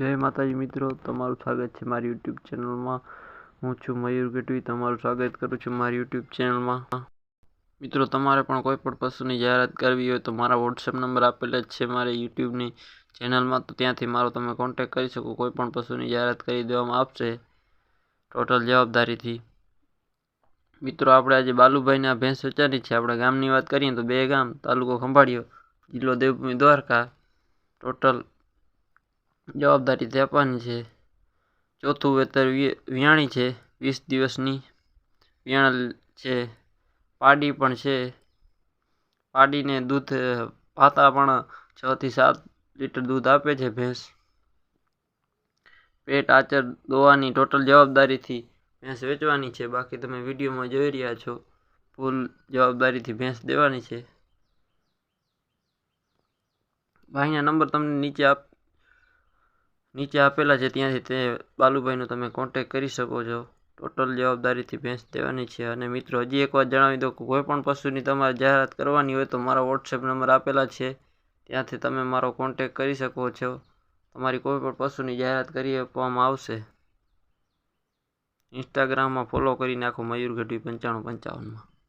જય માતાજી મિત્રો, તમારું સ્વાગત છે મારી યુટ્યુબ ચેનલમાં. હું છું મયુર ગઢવી, તમારું સ્વાગત કરું છું મારી યુટ્યુબ ચેનલમાં. મિત્રો, તમારે પણ કોઈ પણ પશુની જાહેરાત કરવી હોય તો મારા વોટ્સએપ નંબર આપેલા જ છે મારી યુટ્યુબની ચેનલમાં. તો ત્યાંથી મારો તમે કોન્ટેક કરી શકો, કોઈ પણ પશુની જાહેરાત કરી દેવામાં આવશે. ટોટલ જવાબદારીથી. મિત્રો, આપણે આજે બાલુભાઈના ભેંસ વેચાની છે. આપણા ગામની વાત કરીએ તો બે ગામ, તાલુકો ખંભાળિયો, જિલ્લો દેવભૂમિ દ્વારકા. ટોટલ જવાબદારી આપવાની છે. ચોથું વેતર વિયાણી છે. વીસ દિવસની વિયાણ છે. પાડી પણ છે. પાડીને દૂધ પાતા પણ છ થી સાત લીટર દૂધ આપે છે ભેંસ. પેટ, આચર, દોવાની ટોટલ જવાબદારીથી ભેંસ વેચવાની છે. બાકી તમે વિડીયોમાં જોઈ રહ્યા છો. ફૂલ જવાબદારીથી ભેંસ દેવાની છે. ભાઈના નંબર તમને નીચે આપ નીચે આપેલા છે, ત્યાંથી તે બાલુભાઈનો તમે કોન્ટેક કરી શકો છો. ટોટલ જવાબદારીથી ભેંસ દેવાની છે. અને મિત્રો, હજી એક વાત જણાવી દો કે કોઈ પણ પશુની તમારે જાહેરાત કરવાની હોય તો મારા વોટ્સએપ નંબર આપેલા છે. ત્યાંથી તમે મારો કોન્ટેક કરી શકો છો. તમારી કોઈ પણ પશુની જાહેરાત કરી આપવામાં આવશે. ઇન્સ્ટાગ્રામમાં ફોલો કરી નાખો મયુર ગઢવી પંચાણું પંચાવનમાં.